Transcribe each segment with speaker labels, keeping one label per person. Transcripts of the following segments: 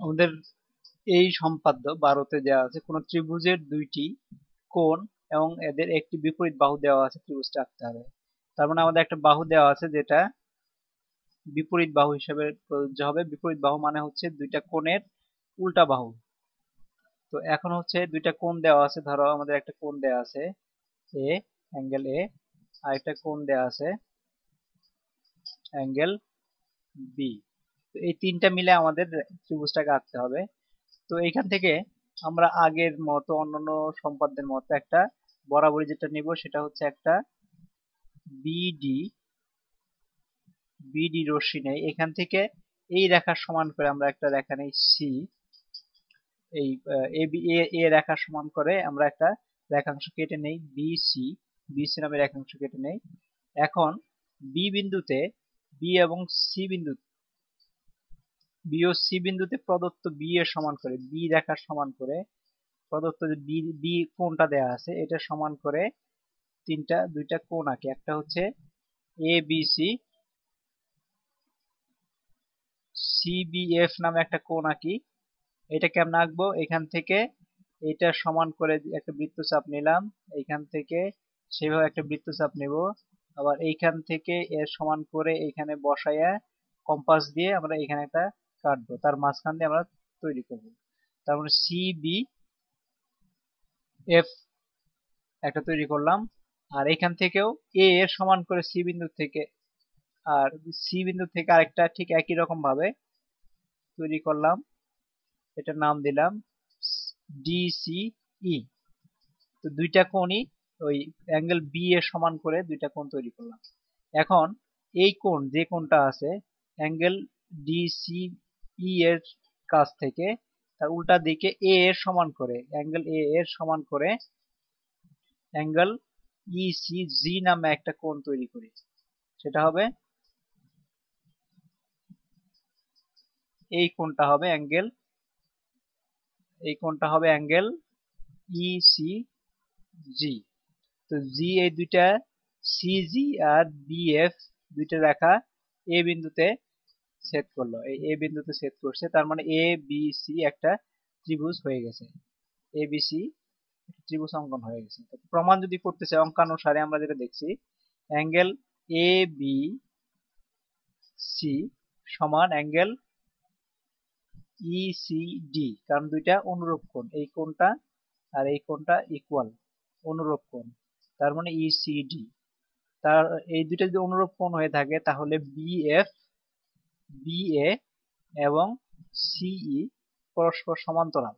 Speaker 1: আমাদের এই সম্পাদ্য বারোতে দেওয়া আছে, কোন ত্রিভুজের দুইটি কোণ এবং এদের একটি বিপরীত বাহু দেওয়া আছে, ত্রিভুজটা আঁকতে হবে। তার মানে আমাদের একটা বাহু দেওয়া আছে যেটা বিপরীত বাহু হিসেবে প্রযোজ্য হবে। বিপরীত বাহু মানে হচ্ছে দুইটা কোণের উল্টা বাহু। তো এখন হচ্ছে দুইটা কোণ দেওয়া আছে, ধরো আমাদের একটা কোণ দেওয়া আছে, এ, অ্যাঙ্গেল এ আর একটা কোণ দেওয়া আছে, অ্যাঙ্গেল বি। এই তিনটা মিলে আমাদের ত্রিভুজটাকে আঁকতে হবে। তো এইখান থেকে আমরা আগের মতো অন্যান্য সম্পাদ্যের মতো একটা বরাবরই যেটা নিব সেটা হচ্ছে একটা বিডি বিডি রশ্মি নেই। এখান থেকে এই রেখার সমান করে আমরা একটা রেখা নেই সি এই, এ রেখার সমান করে আমরা একটা রেখাংশ কেটে নেই বিসি বিসি নামে রেখাংশ কেটে নেই। এখন বি বিন্দুতে বি এবং সি বিন্দু বি ও সি বিন্দুতে প্রদত্ত বি এর সমান করে, বি রেখার সমান করে, প্রদত্ত যে বি বি কোণটা দেয়া আছে, এটা সমান করে তিনটা, দুইটা কোণ আঁকি। একটা হচ্ছে এ, বি, সি সিবিএফ নামে একটা কোণ আঁকি। এটা কেমন আঁকবো, এখান থেকে এটা সমান করে একটা বৃত্তচাপ নিলাম এইখান থেকে সেভাবে একটা বৃত্তচাপ নেব। আবার এইখান থেকে এর সমান করে এখানে বসাইয়া কম্পাস দিয়ে আমরা এখানে একটা কাটবো, তার মাঝখান দিয়ে আমরা তৈরি করব। তার মানে সি বি এফ একটা তৈরি করলাম, আর এখান থেকেও এ এর সমান করে সি বিন্দু থেকে, আর সি বিন্দু থেকে আরেকটা ঠিক একই রকম ভাবে তৈরি করলাম। এটার নাম দিলাম ডিসিই e। তো দুইটা কোণই ওই অ্যাঙ্গেল বি এর সমান করে দুইটা কোণ তৈরি করলাম। এখন এই কোণ, যে কোণটা আছে, অ্যাঙ্গেল ডিসিই e এর কাছ থেকে, তার উল্টা দিকে এ এর সমান করে অ্যাঙ্গেল এ এর সমান করে অ্যাঙ্গেল ইসি জি নামে একটা কোণ তৈরি করি। সেটা হবে, এই কোণটা হবে অ্যাঙ্গেল এই কোণটা হবে অ্যাঙ্গেল ইসি জি তো জি এই দুইটা সিজি আর বিএফ দুইটা রেখা এ বিন্দুতে সেট করল। এই এ বিন্দুতে সেট করছে, তার মানে এ বি সি একটা ত্রিভুজ হয়ে গেছে। এ বি সি ত্রিভুজ অঙ্কন হয়ে গেছে। প্রমাণ যদি করতে চাই, অঙ্কানুসারে আমরা যেটা দেখছি, অ্যাঙ্গেল এ বি সি সমান অ্যাঙ্গেল ইসিডি কারণ দুইটা অনুরূপ কোণ, এই কোণটা আর এই কোণটা ইকুয়াল অনুরূপ কোণ, তার মানে ইসিডি তার, এই দুইটা যদি অনুরূপ কোণ হয়ে থাকে, তাহলে বিএফ বিএ এবং সিই পরস্পর সমান্তরাল।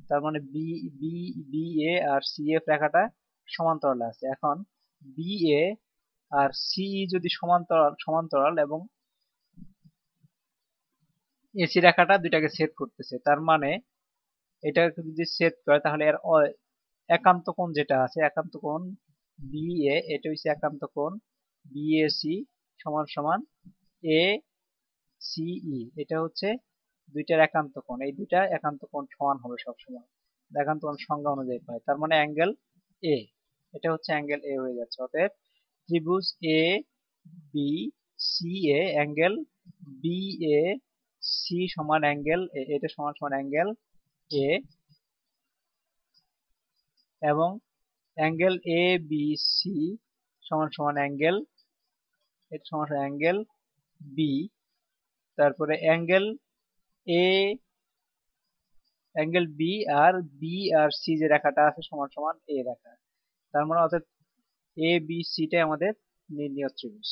Speaker 1: তার মানে বি বি বিএ আর সিএফ রেখাটা সমান্তরাল আছে। এখন বিএ আর সিই যদি সমান্তরাল সমান্তরাল এবং এসি রেখাটা দুইটাকে সেট করতেছে, তার মানে এটা যদি সেট করে তাহলে এর একান্ত কোণ যেটা আছে, একান্ত কোণ বিএ এটা হচ্ছে একান্ত কোণ বিএসি সমান সমান এ সিই এটা হচ্ছে দুইটার একান্ত কোণ। এই দুইটা একান্ত কোণ সমান হবে সবসময়। একান্ত কোণ সংজ্ঞা অনুযায়ী পাই তার মানে অ্যাঙ্গেল এ এটা হচ্ছে অ্যাঙ্গেল এ হয়ে যাচ্ছে। অতএব ত্রিভুজ A B C A angle B A C সমান অ্যাঙ্গেল এ এটা সমান সমান অ্যাঙ্গেল এ এবং অ্যাঙ্গেল এ বি সি সমান সমান অ্যাঙ্গেল, এটা সমান অ্যাঙ্গেল বি তারপরে অ্যাঙ্গেল এ অ্যাঙ্গেল বি আর বি আর সি যে রেখাটা আছে সমান সমান এ রেখা। তার মানে অর্থাৎ এ বি সিটাই আমাদের নির্ণীয় ত্রিভুজ।